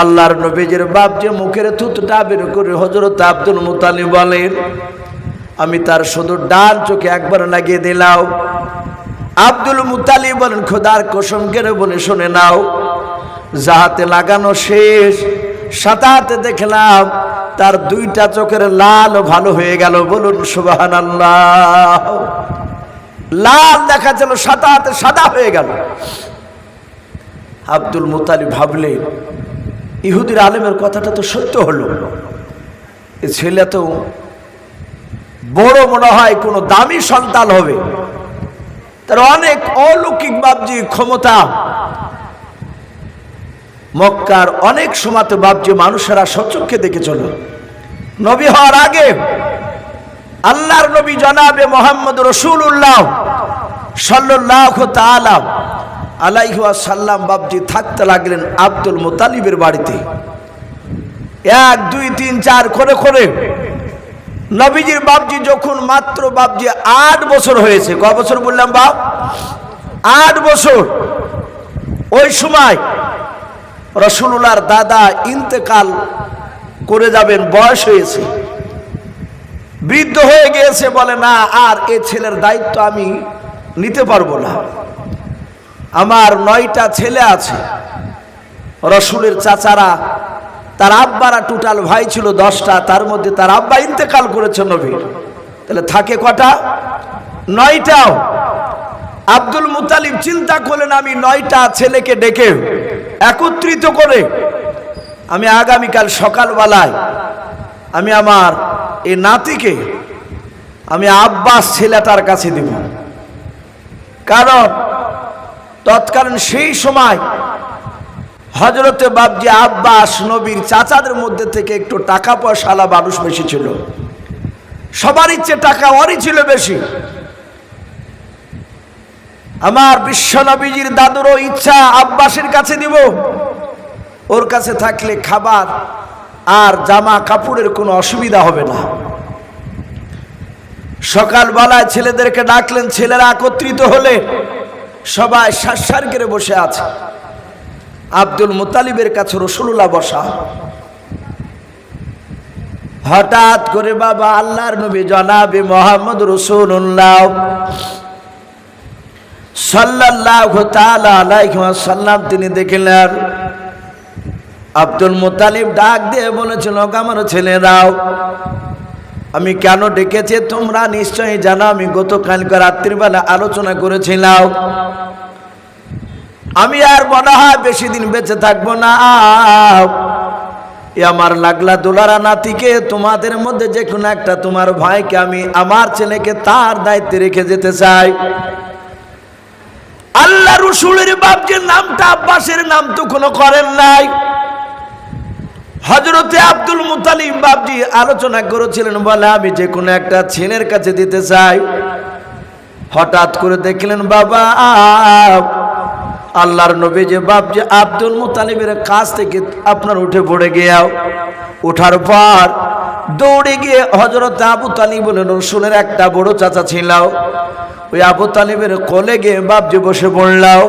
আল্লাহর নবীজের বাপ যে মুখের থুতটা বের করে হজরত আব্দুল মুতালি বলেন, আমি তার শুধু ডান চোখে একবার লাগিয়ে দিলাম। আব্দুল মুতালি বলেন, খোদার কসম কেড়ে বলে শুনে নাও, যাহাতে লাগানো শেষ সাতাতে দেখলাম তার দুইটা চোখের লাল ভালো হয়ে গেল। বলুন সুবাহান আল্লাহ লাল দেখাচ্ছিল সাতাতে সাদা হয়ে গেল। আব্দুল মুতালি ভাবলেন ইহুদির আলেমের কথাটা তো সত্য হলো। এ ছেলে তো বড় মনে হয় কোনো দামি সন্তান হবে। তার অনেক অলৌকিক বাবজি ক্ষমতা। মক্কার অনেক সময়তে বাবজি মানুষেরা সচক্ষে দেখে চলো। নবী হওয়ার আগে আল্লাহর নবী জনাবে মোহাম্মদ রসুল রসুল্লাহ সাল্লাহ তালাম আলাইহুয়া সাল্লাম বাবজি থাকতে লাগলেন আব্দুল মোতালিবের বাড়িতে। এক, দুই, তিন, চার করে করে নবীজির বাবজি যখন মাত্র বাবজি আট বছর হয়েছে, ক বছর বললাম বাপ? আট বছর। ওই সময় রসুল্লাহর দাদা ইন্তেকাল করে যাবেন, বয়স হয়েছে। বৃদ্ধ হয়ে গিয়েছে, বলে না, আর এ ছেলের দায়িত্ব আমি নিতে পারব না। আমার নয়টা ছেলে আছে। রসুলের চাচারা, তার আব্বারা টোটাল ভাই ছিল দশটা, তার মধ্যে তার আব্বা ইন্তেকাল করেছে নবীর তাহলে থাকে কটা? নয়টাও। আব্দুল মুতালিব চিন্তা করলেন, আমি নয়টা ছেলেকে ডেকে একত্রিত করে আমি আগামীকাল সকালবেলায় আমি আমার এই নাতিকে, আমি আব্বাস ছেলেটার কাছে দিব। কারণ তৎকালীন সেই সময় হজরতে বাবজি আব্বাস নবীর চাচাদের মধ্যে থেকে একটু টাকা পয়সালা মানুষ বেশি ছিল। সবার ইচ্ছে টাকা ওরই ছিল বেশি। আমার বিশ্ব নবীজির দাদুরও ইচ্ছা আব্বাসের কাছে দিব। ওর কাছে থাকলে খাবার আর জামা কাপড়ের কোনো অসুবিধা হবে না। সকালবেলায় ছেলেদেরকে ডাকলেন, ছেলেরা একত্রিত হলে সবাই সার করে বসে আছে। আব্দুল মুতালিবের কাছে রসুল্লাহ বসা। হঠাৎ করে বাবা আল্লাহর নবী জনাবে মোহাম্মদ রসুল্লাহ সাল্লাহ সাল্লাম তিনি দেখলেন, আব্দুল মুতালিব ডাক দিয়ে বলেছিল আমার ছেলেরাও আমি কেন ডেকেছি? তোমরা নিশ্চয়ই জানো, আমি গতকালকে রাত্রিবেলা আলোচনা করেছিলাম। আমি আর মনে হয় বেশি দিন বেঁচে থাকব না। আমার লাগলা দোলারা নাতিকে, তোমাদের মধ্যে যে কোনো একটা তোমার ভাইকে আমি আমার ছেলেকে তার দায়িত্বে রেখে যেতে চাই। আল্লাহ রসুলের বাপজির নামটা আব্বাসের নাম তো কোনো করেন নাই। হজরতে আব্দুল মুতালিম বাবজি আলোচনা করেছিলেন, বলে, আমি যে কোনো একটা ছেলের কাছে দিতে চাই। হঠাৎ করে দেখলেন, বাবা, আল্লাহর নবী যে বাবজি আব্দুল মুতালিমের কাছ থেকে আপনার উঠে পড়ে গিয়াও। ওঠার পর দৌড়ে গিয়ে হজরত আবু তালিব রসুলের একটা বড় চাচা ছিল ওই আবু তালিবের কোলে গিয়ে যে বসে পড়লাও।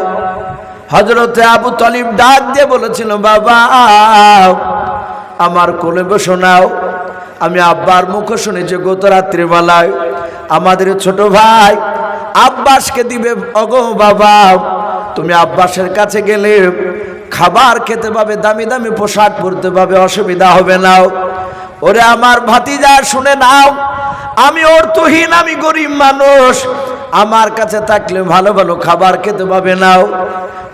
হজরতে আবু তালিব ডাক দিয়ে বলেছিল, বাবা আমার কোলে বসো নাও। আমি আব্বার মুখ শুনেছি গত রাত্রিবেলায়। আমাদের ছোট ভাই আব্বাসকে দিবে অগো বাবা, তুমি আব্বাসের কাছে গেলে খাবার খেতে পাবে, দামি দামি পোশাক পরতে পাবে, অসুবিধা হবে না। ওরে আমার ভাতিজা, শুনে নাও, আমি অর্থহীন, আমি গরিব মানুষ। আমার কাছে থাকলে ভালো ভালো খাবার খেতে পাবে নাও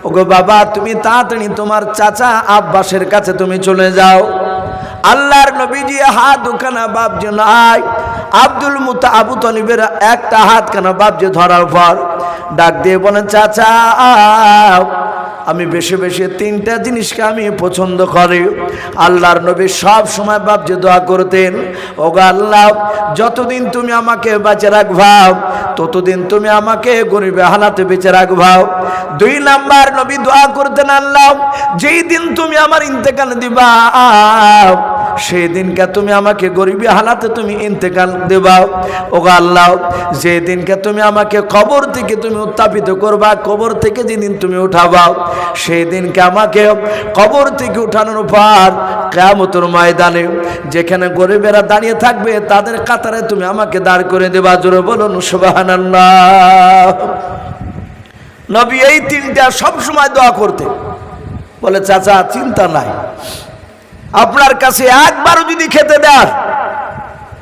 ওগো বাবা, তুমি তাড়াতাড়ি তোমার চাচা আব্বাসের কাছে তুমি চলে যাও। আল্লাহর নবীজি হাত দুখানা বাপ যে নাই। আব্দুল মুতা আবু তনিবের একটা হাত কেন বাপ যে ধরার পর ডাক দিয়ে বলেন, চাচা আমি বেশি বেশি তিনটা জিনিসকে আমি পছন্দ করি। আল্লাহর নবী সব সময় বাপ যে দোয়া করতেন ও আল্লাহ, যতদিন তুমি আমাকে বেঁচে রাখবাও, ততদিন তুমি আমাকে গরিবে হালাতে বেঁচে রাখবাও। দুই নাম্বার নবী দোয়া করতেন, আল্লাহ, যেই দিন তুমি আমার ইন্তেকাল দিবা সেই দিনকে তুমি আমাকে গরিবী হালাতে তুমি ইন্তেকাল দেবাও। ও আল্লাহ, যে দিনকে তুমি আমাকে কবর থেকে তুমি উত্থাপিত করবা, কবর থেকে যেদিন তুমি উঠাবাও, সেই দিনকে আমাকে কবর থেকে উঠানোর পর কেমতর ময়দানে, যেখানে গরিবেরা দাঁড়িয়ে থাকবে, তাদের কাতারে তুমি আমাকে দাঁড় করে দেবা। জোরে বলুন সুবাহান্লাহ নবী এই তিনটা সবসময় দোয়া করতে বলে, চাচা, চিন্তা নাই। আপনার কাছে একবারও যদি খেতে দেন,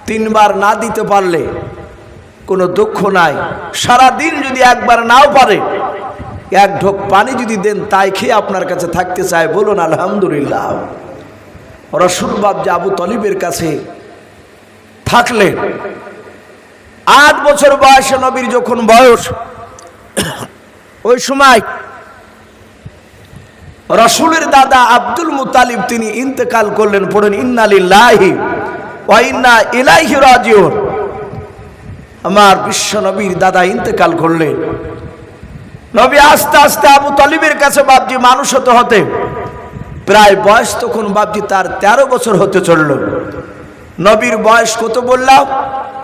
তিনবার না দিতে পারলে কোনো দুঃখ নাই। সারা দিন যদি একবার নাও পারে, এক ঢোক পানি যদি দেন, তাই খেয়ে আপনার কাছে থাকতে চায়, বলুন, আলহামদুলিল্লাহ। রসুল বাবজা আবু তলিবের কাছে থাকলেন আট বছর বয়সে নবীর যখন বয়স, ওই সময় রসুলের দাদা আব্দুল মুতালিব তিনি ইন্তেকাল করলেন, পড়েন ইন্নালিল্লাহি ওয়া ইন্না ইলাইহি রাজিউন। আমার বিশ্ব নবীর দাদা ইন্তেকাল করলেন। নবী আস্তে আস্তে আবু তালিবের কাছে, বাপজি, মানুষ হতে হতে। প্রায় বয়স তখন বাপজি তার তেরো বছর হতে চলল। নবীর বয়স কত বললাম?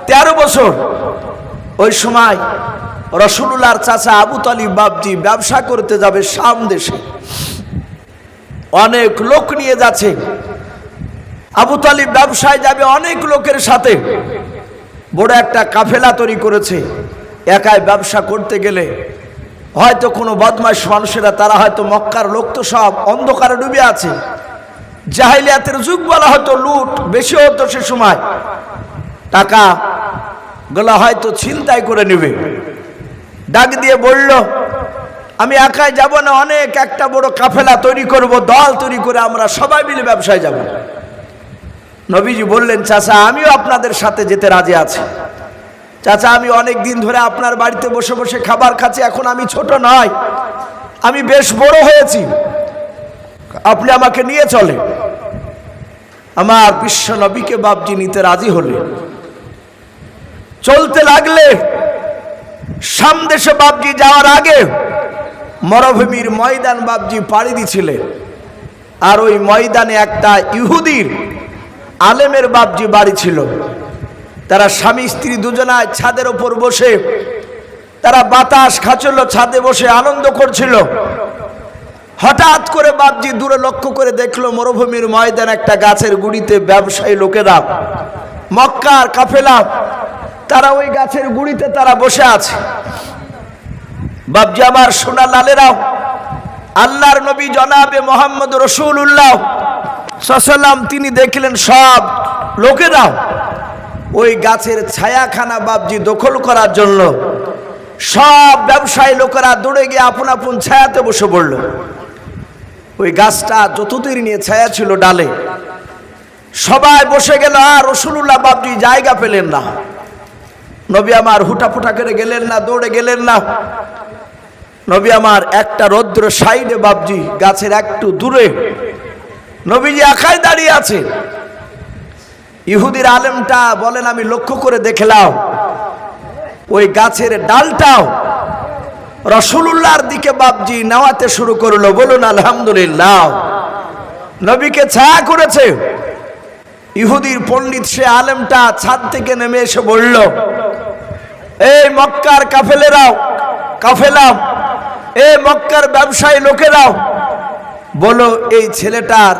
তেরো বছর। ওই সময় রসুল্লাহর চাচা আবু তালিব বাপজি ব্যবসা করতে যাবে শাম দেশে। অনেক লোক নিয়ে যাচ্ছে। আবু তালিব ব্যবসায় যাবে অনেক লোকের সাথে। বড় একটা কাফেলা তৈরি করেছে। একাই ব্যবসা করতে গেলে হয়তো কোনো বদমাস মানুষেরা, তারা হয়তো মক্কার লোক তো সব অন্ধকারে ডুবে আছে। জাহিলিয়াতের যুগ বলা হয়তো লুট বেশি হতো সে সময়। টাকা গুলা হয়তো ছিনতাই করে নেবে। ডাক দিয়ে বলল আমি একাই যাব না, অনেক একটা বড় কাফেলা তৈরি করব, দল তৈরি করে আমরা সবাই মিলে ব্যবসায় যাব। নবীজি বললেন, চাচা, আমিও আপনাদের সাথে যেতে রাজি আছি। চাচা, আমি অনেক দিন ধরে আপনার বাড়িতে বসে বসে খাবার খাচ্ছি, এখন আমি ছোট নয়, আমি বেশ বড় হয়েছি। আপনি আমাকে নিয়ে চলে আমার বিশ্ব নবীকে বাবজি নিতে রাজি হলেন। চলতে লাগলে সামদেশে বাবজি যাওয়ার আগে মরভূমির ময়দান বাবজি পাড়ি দিছিলেন। আর ওই ময়দানে একটা ইহুদির আলেমের বাবজি বাড়ি ছিল। তারা স্বামী স্ত্রী দুজনায় ছাদের ওপর বসে, তারা বাতাস খাচ্ছিল, ছাদে বসে আনন্দ করছিল। হঠাৎ করে বাবজি দূরে লক্ষ্য করে দেখল মরুভূমির ময়দান একটা গাছের গুড়িতে ব্যবসায়ী লোকেরা। মক্কার কাফেলা, তারা ওই গাছের গুড়িতে তারা বসে আছে। বাবজি আমার সোনা লালেরাও, আল্লাহর নবী জনাবে মোহাম্মদ রসুল্লাহ সাল্লাম, তিনি দেখলেন সব লোকেরাও ওই গাছের ছায়াখানা বাবজি দখল করার জন্য সব ব্যবসায়ী লোকেরা দৌড়ে গিয়ে আপন আপন ছায়াতে বসে পড়ল। ওই গাছটা যতদূর নিয়ে ছায়া ছিল ডালে, সবাই বসে গেল আর রসুল্লাহ বাবজি জায়গা পেলেন না। নবী আমার হুটাফুটা করে গেলেন না, দৌড়ে গেলেন না। নবী আমার একটা রৌদ্র সাইডে বাবজি গাছের একটু দূরে। নবীজি একাই দাঁড়িয়ে আছে। ইহুদির আলেমটা বলেন, আমি লক্ষ্য করে দেখলাম, ওই গাছের ডালটাও রসুল্লাহর দিকে বাবজি নেওয়াতে শুরু করল। বলুন, আলহামদুলিল্লাহ। নবীকে ছায়া করেছে। ইহুদির পণ্ডিত সে আলেমটা ছাদ থেকে নেমে এসে বলল, এই মক্কার কাফেলেরাও কাফেলাম এ মক্কার ব্যবসায়ী লোকেরাও বলো, এই ছেলেটার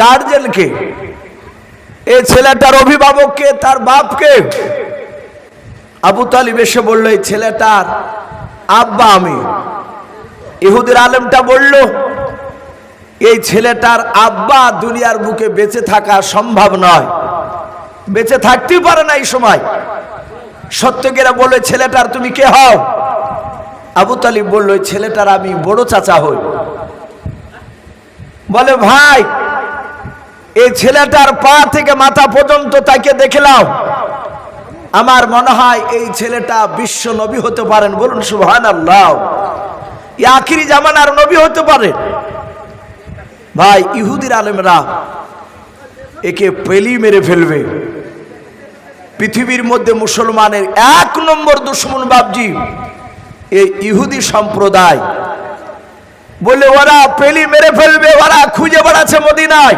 গার্জেনকে এই ছেলেটার অভিভাবককে, তার বাপকে? আবু তালিব এসে বলল, এই ছেলেটার আব্বা আমি। ইহুদের আলেমটা বলল, এই ছেলেটার আব্বা দুনিয়ার বুকে বেঁচে থাকা সম্ভব নয়। বেঁচে থাকতেই পারে না এই সময়। সত্যকেরা বলে, ছেলেটার তুমি কে হও? আবু তালিব বলল "ওই ছেলেটার আমি বড় চাচা হই। বলে, ভাই, এই ছেলেটার পা থেকে মাথা পর্যন্ত তাকে দেখলাম আমার মনে হয় এই ছেলেটা বিশ্ব নবী হতে পারেন। বলুন সুহান আল্লাহ আখিরি জামানার নবী হতে পারে। ভাই, ইহুদির আলেমরা একে পেলি মেরে ফেলবে। পৃথিবীর মধ্যে মুসলমানের এক নম্বর দুশ্মন বাবজি এই ইহুদি সম্প্রদায়। বলে, ওরা পেলি মেরে ফেলবে, ওরা খুঁজে বেড়াচ্ছে মদিনায়।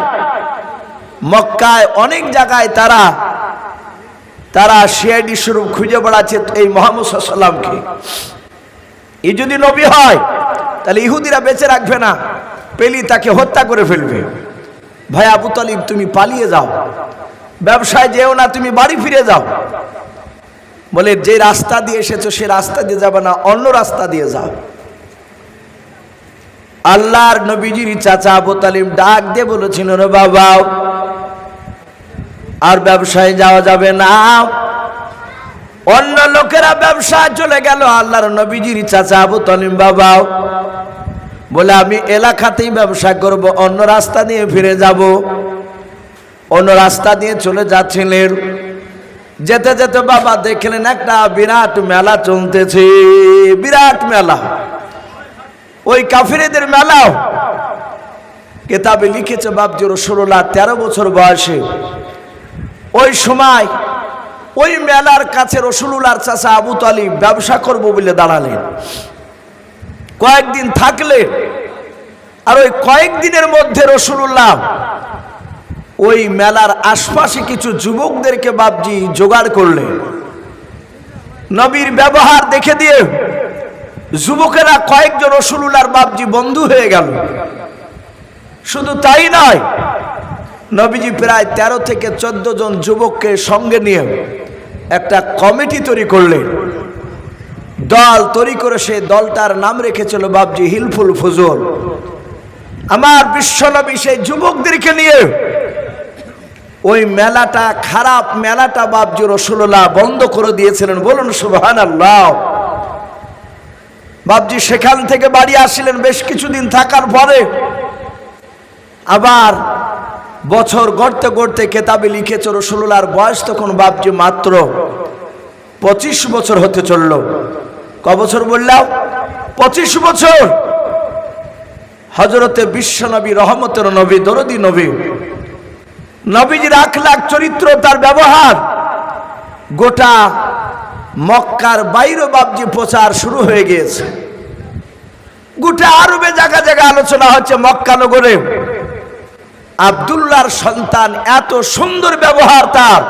মক্কায় অনেক জায়গায় তারা তারা সিআইডি স্বরূপ খুঁজে বেড়াচ্ছে এই মোহাম্মদ সাল্লামকে এ যদি নবী হয়, তাহলে ইহুদিরা বেঁচে রাখবে না। পেলি তাকে হত্যা করে ফেলবে। ভাই আবু তালিব, তুমি পালিয়ে যাও। ব্যবসায় যেও না, তুমি বাড়ি ফিরে যাও। বলে, যে রাস্তা দিয়ে এসেছ, সে রাস্তা দিয়ে যাবে না, অন্য রাস্তা দিয়ে যাও। আল্লাহর নবীজির চাচা আবু তালিম ডাক দিয়ে বলেছিল রে বাবা, আর ব্যবসায় যাওয়া যাবে না। অন্য লোকেরা ব্যবসা চলে গেল। আল্লাহর নবীজির চাচা আবু তালিম বাবা, বলে, আমি এলাকাতেই ব্যবসা করব, অন্য রাস্তা দিয়ে ফিরে যাব। অন্য রাস্তা দিয়ে চলে যাচ্ছিলেন। যেতে যেতে বাবা দেখলেন একটা বিরাট মেলা চলতেছে, বিরাট মেলা। ওই কাফিরেদের মেলাও কেতাবে লিখেছে বাবজি রসুল্লাহ তেরো বছর বয়সে। ওই সময় ওই মেলার কাছে রসুলুল্লাহর চাষা আবু তালিব ব্যবসা করব বলে দাঁড়ালেন। কয়েকদিন থাকলে আর ওই কয়েকদিনের মধ্যে রসুলুল্লাহ ওই মেলার আশপাশে কিছু যুবকদেরকে বাবজি জোগাড় করলেন নবীর ব্যবহার দেখে দিয়ে যুবকেরা কয়েকজন রসুলুল্লাহর বাবজি বন্ধু হয়ে গেল। শুধু তাই নয়, নবীজি প্রায় ১৩ থেকে চোদ্দ জন যুবককে সঙ্গে নিয়ে একটা কমিটি তৈরি করলেন দল তৈরি করে সে দলটার নাম রেখেছিল বাবজি হিলফুল ফজল। আমার বিশ্বনবী সেই যুবকদেরকে নিয়ে ওই মেলাটা খারাপ মেলাটা বাবজি রসুল্লাহ বন্ধ করে দিয়েছিলেন, বলুন সুবহান আল্লাহ বাবজি সেখান থেকে বাড়ি আসছিলেন বেশ কিছুদিন থাকার পরে। আবার বছর গড়তে গড়তে কেতাবে লিখেছে, রসুল্লাহর বয়স তখন বাবজি মাত্র পঁচিশ বছর হতে চলল। ক বছর বললাম? পঁচিশ বছর। হজরতে বিশ্ব নবী রহমতের নবী, দরদি নবী নবীজির আখ লাখ চরিত্র তার ব্যবহার। গোটা মক্কার বাইরে বাবজি প্রচার শুরু হয়ে গিয়েছে। গোটা আরবে জায়গা জায়গা আলোচনা হচ্ছে মক্কা নগরে। আবদুল্লাহর সন্তান এত সুন্দর ব্যবহার তার,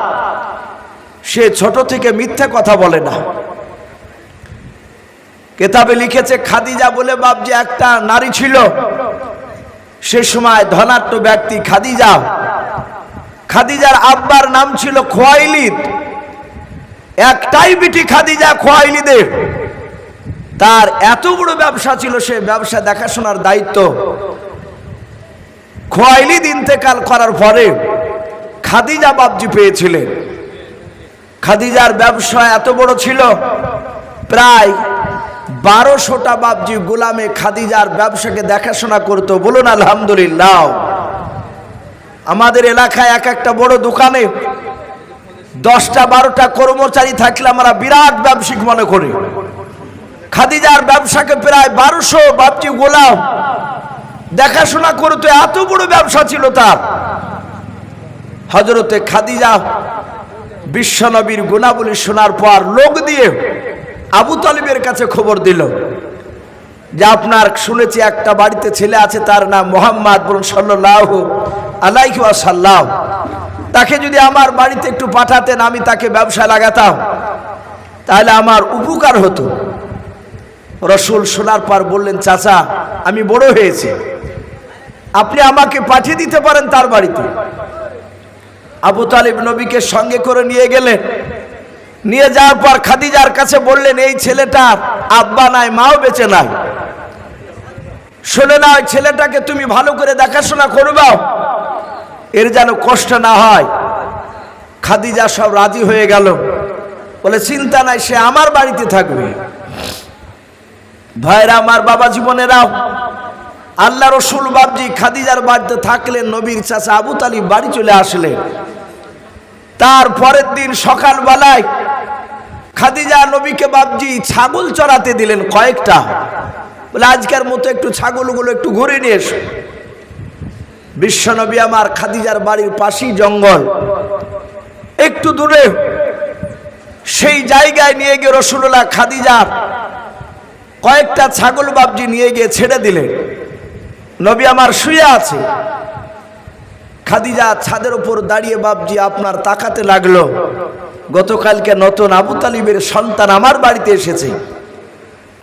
সে ছোট থেকে মিথ্যা কথা বলে না। কেতাবে লিখেছে, খাদিজা বলে বাবজি একটা নারী ছিল। সে সময় ধনাট্য ব্যক্তি খাদিজা খাদিজার আব্বার নাম ছিল খোয়াইলিদ। একটাই বিটি খাদিজা খোয়াইলিদের। তার এত বড় ব্যবসা ছিল, সে ব্যবসা দেখাশোনার দায়িত্ব। খোয়াইলিদ ইন্তেকাল করার পরে খাদিজা বাবজি পেয়েছিলেন। খাদিজার ব্যবসা এত বড় ছিল, প্রায় বারোশোটা বাবজি গোলামে খাদিজার ব্যবসাকে দেখাশোনা করতো। বলুন আলহামদুলিল্লাহ। আমাদের এলাকায় এক একটা বড় দোকানে দশটা, বারোটা কর্মচারী থাকলে আমরা বিরাট ব্যবসায়িক মনে করি। খাদিজার ব্যবসাকে প্রায় বারোশো বাপটি গোলাম। দেখাশোনা করতো এত বড় ব্যবসা ছিল তার। হজরতে খাদিজা বিশ্বনবীর গুণাবলী শোনার পর লোক দিয়ে আবু তালিবের কাছে খবর দিল যে আপনার শুনেছি একটা বাড়িতে ছেলে আছে, তার নাম মোহাম্মদ বলুন সাল্লাহ আলাইহি সাল্লাহ তাকে যদি আমার বাড়িতে একটু পাঠাতেন, আমি তাকে ব্যবসায় লাগাতাম। তাহলে আমার উপকার হতো। রসুল শোনার পর বললেন, চাচা, আমি বড় হয়েছি। আপনি আমাকে পাঠিয়ে দিতে পারেন তার বাড়িতে। আবু তালিব নবীকে সঙ্গে করে নিয়ে গেলেন। নিয়ে যাওয়ার পর খাদিজার কাছে বললেন, এই ছেলেটার আব্বা নাই, মাও বেঁচে নাই। শোনে না, ওই ছেলেটাকে তুমি ভালো করে দেখাশোনা করবাও। এর যেন কষ্ট না হয়। খাদিজা সব রাজি হয়ে গেল। বলে, চিন্তা নাই, সে আমার বাড়িতে থাকবে। ভাইরা, আমার বাবা জীবনেরাও আল্লাহ রসুল বাবজি খাদিজার বাড়িতে থাকলেন নবীর চাচা আবু তালিব বাড়ি চলে আসলেন। তার পরের দিন সকালবেলায় খাদিজা নবীকে বাবজি ছাগল চড়াতে দিলেন কয়েকটা। বলে, আজকের মতো একটু ছাগলগুলো একটু ঘুরে নিয়ে এসো। বিশ্বনবী আমার খাদিজার বাড়ির পাশেই জঙ্গল। একটু দূরে সেই জায়গায় নিয়ে গিয়ে রসুল্লাহ খাদিজার কয়েকটা ছাগল বাবজি নিয়ে গিয়ে ছেড়ে দিলেন। নবী আমার শুয়ে আছে। খাদিজা ছাদের উপর দাঁড়িয়ে বাবজি আপনার তাকাতে লাগল। গতকালকে নতুন আবু তালিবের সন্তান আমার বাড়িতে এসেছে।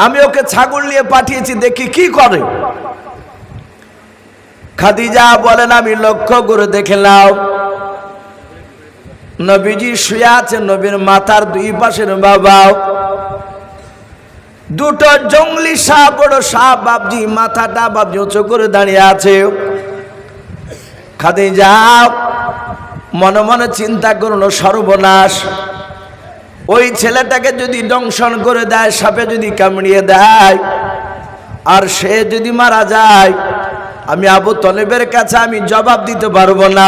আমি ওকে ছাগল নিয়ে পাঠিয়েছি, দেখি কি করে। খাদিজা বলেন, আমি লক্ষ্য করে দেখলাম, নবীজি শুয়ে আছে, নবীর মাথার দুই পাশের বাবা। দুটো জঙ্গলি সাপ, বড় সাপ বাবজি মাথাটা বাবজি উঁচু করে দাঁড়িয়ে আছে। খাদিজা, মনে মনে চিন্তা করল, সর্বনাশ। ওই ছেলেটাকে যদি দংশন করে দেয়, সাপে যদি কামড়িয়ে দেয়, আর সে যদি মারা যায় আমি আবু তলেবের কাছে আমি জবাব দিতে পারব না।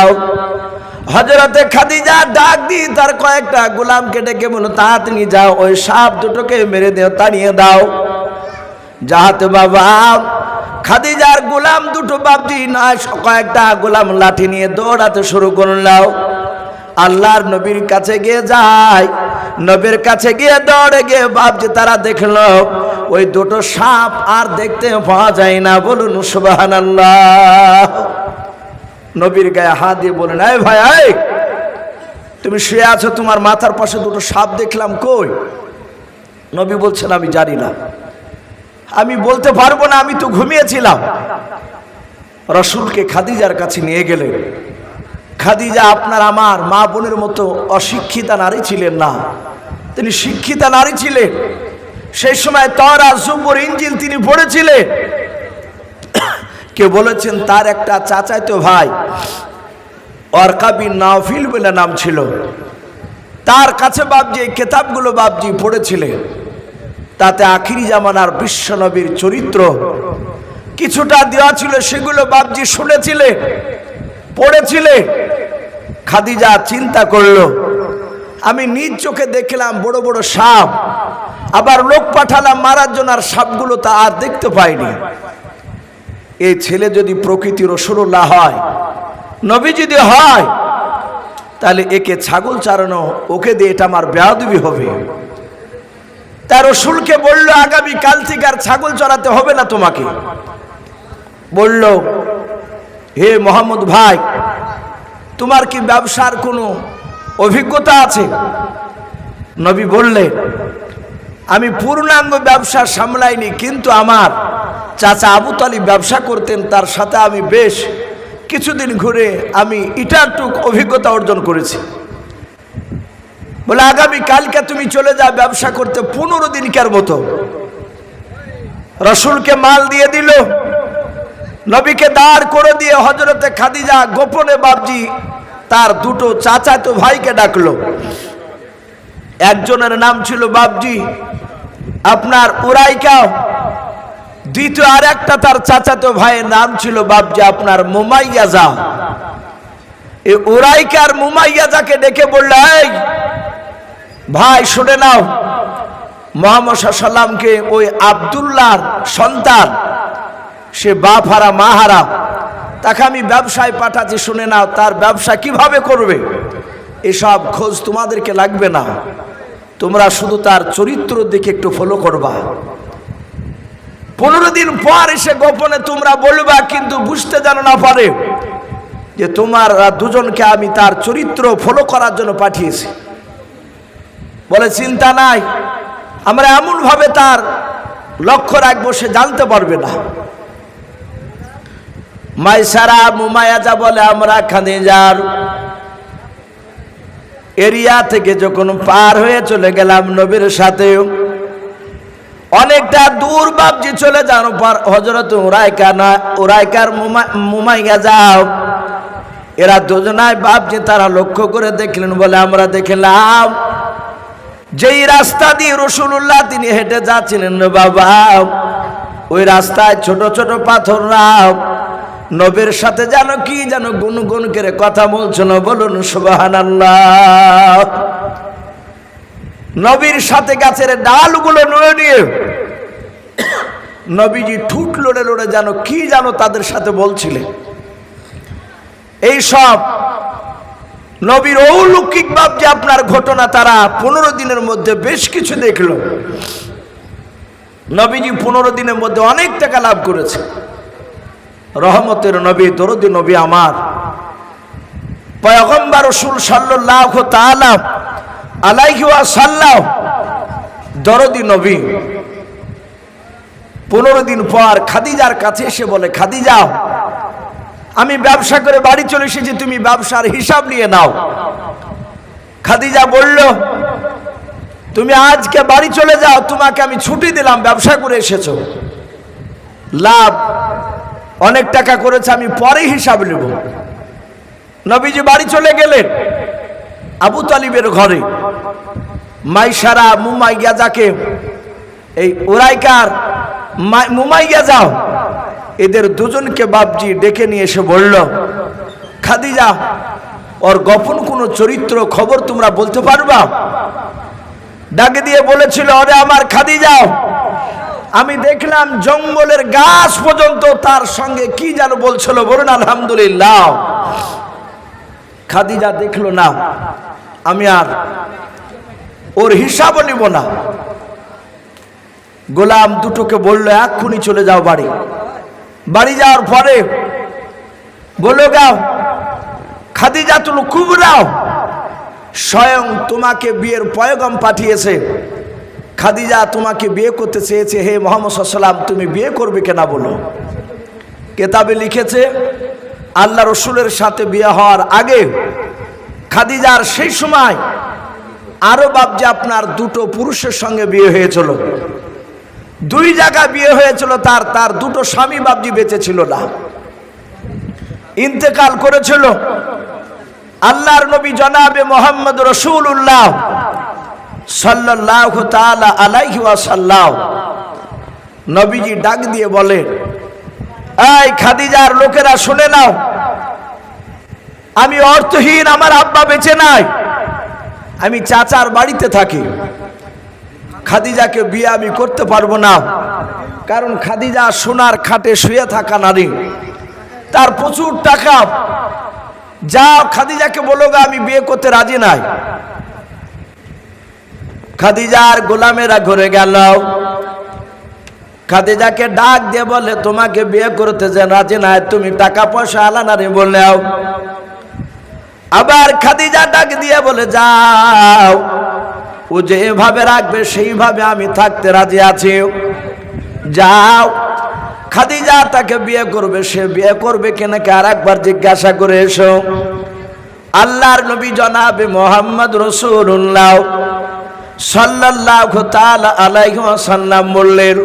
হজরতে খাদিজা ডাক দি তার কয়েকটা গোলামকে ডেকে বলো তাড়াতাড়ি যাও, ওই সাপ দুটোকে মেরে দেও, তাড়িয়ে দাও। যাহাতে বাবা, খাদিজার গোলাম দুটো বাবজি নয় কয়েকটা গোলাম লাঠি নিয়ে দৌড়াতে শুরু করলাম আল্লাহর নবীর কাছে গিয়ে যায়, নবীর কাছে গিয়ে দৌড়ে গিয়ে বাবজি তারা দেখল ওই দুটো সাপ আর দেখতে পাওয়া যায় না। বলুন সুবাহান নবীর গায়ে হাত দিয়ে বলেন এই ভাই, এই, তুমি শুয়ে আছো, তোমার মাথার পাশে দুটো সাপ দেখলাম কই? নবী বলছেন, আমি জানি না। আমি বলতে পারব না, আমি তো ঘুমিয়েছিলাম। রসুলকে খাদিজার কাছে নিয়ে গেলেন। খাদিজা আপনার আমার মা বোনের মতো অশিক্ষিতা নারী ছিলেন না। তিনি শিক্ষিতা নারী ছিলেন। সেই সময় তরা জুবর ইঞ্জিল তিনি পড়েছিলেন। কে বলেছেন, তার একটা চাচাইতো ভাই, অরকাবি নাফিল বলে নাম ছিল। তার কাছে বাবজি এই কেতাবগুলো বাবজি পড়েছিলেন। তাতে আখিরি জামানার বিশ্বনবীর চরিত্র। কিছুটা দেওয়া ছিল, সেগুলো বাবজি শুনেছিলে পড়েছিলে খাদিজা চিন্তা করল, আমি নিজ চোখে দেখলাম বড় বড় সাপ আবার লোক পাঠালাম, মারার জন্য আর সাপগুলো তা আর দেখতে পাইনি। এই ছেলে যদি প্রকৃতির রসুল্লাহ হয়, নবী যদি হয়, তাহলে একে ছাগল চারানো, ওকে দিয়ে এটা আমার বেয়াদবি হবে। তার রসুলকে বলল, আগামী কাল থেকে আর ছাগল চড়াতে হবে না তোমাকে। বলল, হে মোহাম্মদ ভাই, তোমার কি ব্যবসার কোনো অভিজ্ঞতা আছে? নবী বললেন আমি পূর্ণাঙ্গ ব্যবসা সামলাইনি, কিন্তু আমার চাচা আবু তালি ব্যবসা করতেন, তার সাথে আমি বেশ কিছুদিন ঘুরে আমি ইটারটুক অভিজ্ঞতা অর্জন করেছি। বলে, আগামী কালকে তুমি চলে যা ব্যবসা করতে, পনেরো দিনকার মতো। রসুলকে মাল দিয়ে দিল, নবীকে দাঁড় করে দিয়ে হজরতে খাদিজা গোপনে বাবজি তার দুটো চাচাতো ভাইকে ডাকলো। একজনের নাম ছিল বাবজি আপনার উরাইকা, দ্বিতীয় আর একটা তার চাচাতো ভাইয়ের নাম ছিল বাবজি আপনার মুমাইয়াজা। এই উরাইকার মুমাইয়াজাকে ডেকে বললে ভাই, শুনে নাও। মোহাম্মদ ওই আবদুল্লাহর সন্তান, সে বাপ হারা মা হারা তাকে আমি ব্যবসায় পাঠাচ্ছি, শুনে নাও, তার ব্যবসা কীভাবে করবে? এসব খোঁজ তোমাদেরকে লাগবে না। তোমরা শুধু তার চরিত্র দিকে একটু ফলো করবা। পনেরো দিন পর এসে গোপনে তোমরা বলবা, কিন্তু বুঝতে জানো না পারে, যে তোমার দুজনকে আমি তার চরিত্র ফলো করার জন্য পাঠিয়েছি। বলে, চিন্তা নাই, আমরা এমনভাবে তার লক্ষ্য রাখব, সে জানতে পারবে না। মাইসারা মুমায়াজা বলে, আমরা খাদিজার এরিয়া থেকে যখন পার হয়ে চলে গেলাম নবীর সাথে অনেকটা দূর বাবজি চলে যান পার হজরত ওরাইকা না ওরাইকার মুমাইয়া যাও। এরা দুজনায় বাবজি তারা লক্ষ্য করে দেখলেন, বলে আমরা দেখলাম, যেই রাস্তা দিয়ে রসুল্লাহ তিনি হেঁটে যাচ্ছিলেন বাবা, ওই রাস্তায় ছোট ছোট পাথর রাও নবীর সাথে যেন কি যেন গুনগুন করে কথা বলছিল বলুন সুবাহান নবীর সাথে গাছের ডালগুলো নড়ে নিয়ে নবীজি ঠুট লড়ে লড়ে যেন কি যেন তাদের সাথে বলছিলেন এই সব নবীর অলৌকিক ভাব যে আপনার ঘটনা তারা পনেরো দিনের মধ্যে বেশ কিছু দেখল। নবীজি পনেরো দিনের মধ্যে অনেক টাকা লাভ করেছে। রহমতের নবী দরদি নবী আমার। পয়গম্বর রসুল সাল্লাহ তাআলা আলাইহি ওয়াসাল্লাম দরদি নবী। পনেরো দিন পর খাদিজার কাছে এসে বলে, খাদিজা, আমি ব্যবসা করে বাড়ি চলে এসেছি, তুমি ব্যবসার হিসাব নিয়ে নাও। খাদিজা বলল, তুমি আজকে বাড়ি চলে যাও, তোমাকে আমি ছুটি দিলাম, ব্যবসা করে এসেছ। লাভ অনেক টাকা করেছে, আমি পরে হিসাব নেব। নবীজি বাড়ি চলে গেলেন আবু তালিবের ঘরে। মাইসারা মুমাইয়া যাকে, এই ওরাইকার মা- মুমাইয়া যাও। এদের দুজনকে বাপজি ডেকে নিয়ে এসে বলল, খাদিজা, ওর গোপন কোনো চরিত্র খবর তোমরা বলতে পারবা? ডাকে দিয়ে বলেছিল, ওরে আমার খাদিজা আমি দেখলাম জঙ্গলের গাছ পর্যন্ত তার সঙ্গে কি যেন বলছিল, বলুন আলহামদুলিল্লাহ। খাদিজা দেখল না, আমি আর ওর হিসাবও নিব না। গোলাম দুটোকে বলল, এক্ষুনি চলে যাও বাড়ি। বাড়ি যাওয়ার পরে বলল গাও খাদিজা তুলো কুবরাও স্বয়ং তোমাকে বিয়ের পয়গম পাঠিয়েছে। খাদিজা তোমাকে বিয়ে করতে চেয়েছে, হে মোহাম্মদ সাল্লাম তুমি বিয়ে করবে কেনা বলো? কেতাবে লিখেছে, আল্লাহ রসুলের সাথে বিয়ে হওয়ার আগে খাদিজার সেই সময় আরও বাবজি আপনার দুটো পুরুষের সঙ্গে বিয়ে হয়েছিল। দুই জায়গায় বিয়ে হয়েছিল, তার তার দুটো স্বামী বাবজি বেঁচে ছিল না। ইন্তেকাল করেছিল। আল্লাহর নবী জনাবে মোহাম্মদ রসুল্লাহ নবীজি ডাক দিয়ে বলে এই খাদিজার লোকেরা, শুনে নাও, আমি অর্থহীন, আমার আব্বা বেঁচে নাই, আমি চাচার বাড়িতে থাকি, খাদিজাকে বিয়ে আমি করতে পারব না, কারণ খাদিজা সোনার খাটে শুয়ে থাকা নারী, তার প্রচুর টাকা যা খাদিজাকে বলো আমি বিয়ে করতে রাজি নাই। খাদিজার গোলামেরা ঘুরে গেল। খাদিজাকে ডাক দিয়ে বলে, তোমাকে বিয়ে করতে যে রাজি নাই, তুমি টাকা পয়সা আলানা রে বললেও। আবার খাদিজা ডাক দিয়ে বলে, যাও, ও যেভাবে রাখবে, সেইভাবে আমি থাকতে রাজি আছি। যাও। খাদিজা তাকে বিয়ে করবে, সে বিয়ে করবে কিনা আর একবার জিজ্ঞাসা করে এসো। আল্লাহর নবী জনাবে মোহাম্মদ রসুল্লাহ। আলাইহি ওয়াসাল্লাম বললেন,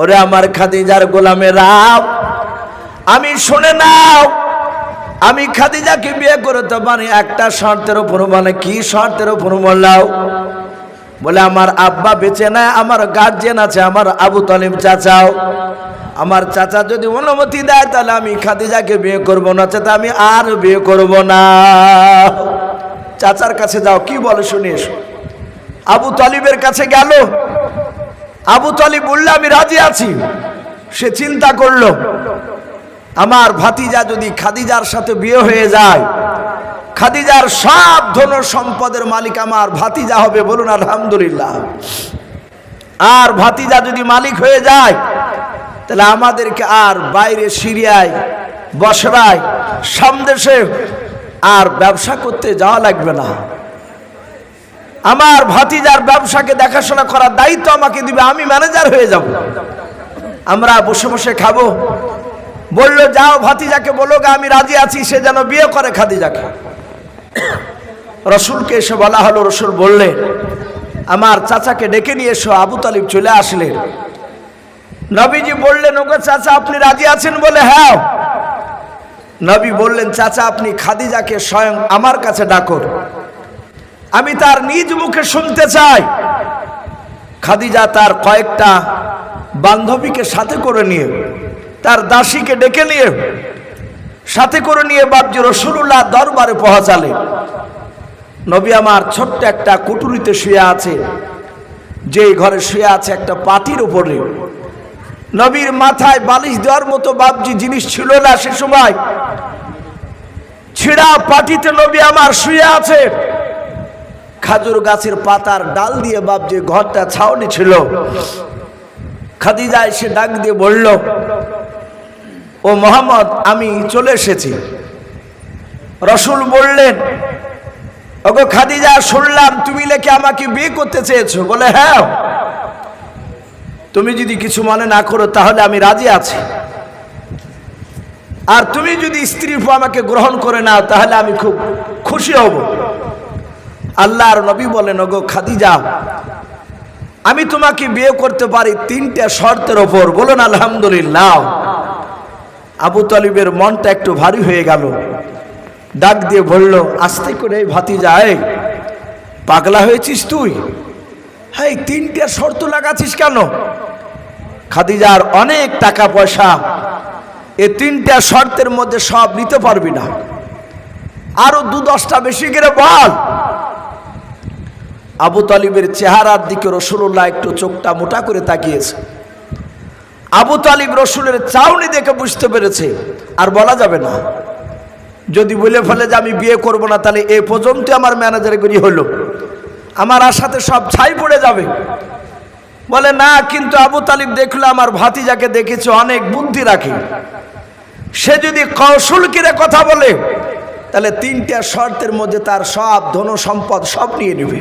ওরে আমার খাদিজার গোলামেরাও আমি শুনে নাও, আমি খাদিজাকে বিয়ে করতে পারি একটা শর্তের উপর মানে কি শর্তের উপর বললাও? বলে, আমার আব্বা বেঁচে নাই, আমার গার্জেন আছে, আমার আবু তালিম চাচাও, আমার চাচা যদি অনুমতি দেয়, তাহলে আমি খাদিজাকে বিয়ে করব না, চাচা, আমি আর বিয়ে করব না। চাচার কাছে যাও, কি বলে শুনিস আবু তালিবের কাছে গেল। আবু তালিব বললে, আমি রাজি আছি। সে চিন্তা করল, আমার ভাতিজা যদি খাদিজার সাথে বিয়ে হয়ে যায়, খাদিজার সব ধন সম্পদের মালিক আমার ভাতিজা হবে বলুন আলহামদুলিল্লাহ। আর ভাতিজা যদি মালিক হয়ে যায়, তাহলে আমাদেরকে আর বাইরে সিরিয়ায় বসরায় সামদেশে আর ব্যবসা করতে যাওয়া লাগবে না। আমার ভাতিজার ব্যবসাকে দেখাশোনা করার দায়িত্ব আমাকে দিবে, আমি ম্যানেজার হয়ে যাব। আমরা বসে বসে খাব। বলল, যাও ভাতিজাকে বলো গা, আমি রাজি আছি, সে যেন বিয়ে করে খাদিজাকে। রসুলকে এসে বলা হলো, রসুল বললে, আমার চাচাকে ডেকে নিয়ে এসো, আবু তালিব চলে আসলেন। নবীজি বললেন, ওগো চাচা, আপনি রাজি আছেন বলে? হ্যাঁ। নবী বললেন, চাচা, আপনি খাদিজাকে স্বয়ং আমার কাছে ডাকুন আমি তার নিজ মুখে শুনতে চাই। খাদিজা তার কয়েকটা বান্ধবীকে সাথে করে নিয়ে, তার দাসীকে ডেকে নিয়ে, সাথে করে নিয়ে বাবজি রসুল্লাহ দরবারে পৌঁছালে। নবী আমার ছোট্ট একটা কুটুরিতে শুয়ে আছে, যেই ঘরে শুয়ে আছে একটা পাটির উপরে। নবীর মাথায় বালিশ দেওয়ার মতো বাবজি জিনিস ছিল না সে সময়। ছিড়া পাটিতে নবী আমার শুয়ে আছে। খাজুর গাছের পাতার ডাল দিয়ে বাপ যে ঘরটা ছাউনি ছিল, খাদিজা এসে ডাক দিয়ে বলল, ও মোহাম্মদ, আমি চলে এসেছি। রসুল বললেন, ওগো খাদিজা, শুনলাম তুমি লেখে আমাকে বিয়ে করতে চেয়েছো। বলে হ্যাঁ। তুমি যদি কিছু মনে না করো, তাহলে আমি রাজি আছি। আর তুমি যদি স্ত্রী আমাকে গ্রহণ করে নাও, তাহলে আমি খুব খুশি হব। আল্লাহর নবী বলেন, ওগো খাদিজা, আমি তোমাকে বিয়ে করতে পারি তিনটা শর্তের ওপর। বলুন, আলহামদুলিল্লাহ। আবু তালিবের মনটা একটু ভারী হয়ে গেল। ডাক দিয়ে বলল, আস্তে করে ভাতি যায় পাগলা হয়েছিস তুই? হ্যাঁ তিনটা শর্ত লাগাছিস কেন? খাদিজার অনেক টাকা পয়সা এ তিনটা শর্তের মধ্যে সব নিতে পারবি না। আরও দু দশটা বেশি করে বল। আবু তালিবের চেহারার দিকে রসুল্লাহ একটু চোখটা মোটা করে তাকিয়েছে। আবু তালিব রসুলের চাউনি দেখে বুঝতে পেরেছে, আর বলা যাবে না। যদি বলে ফেলে যে আমি বিয়ে করব না, তাহলে এ পর্যন্ত আমার ম্যানেজারগিরি হলো। আমার আশাতে সব ছাই পড়ে যাবে। বলে, না, কিন্তু আবু তালিব দেখল আমার ভাতিজাকে দেখেছে, অনেক বুদ্ধি রাখে। সে যদি কৌশল কিরে কথা বলে, তাহলে তিনটা শর্তের মধ্যে তার সব ধন সম্পদ সব নিয়ে নেবে।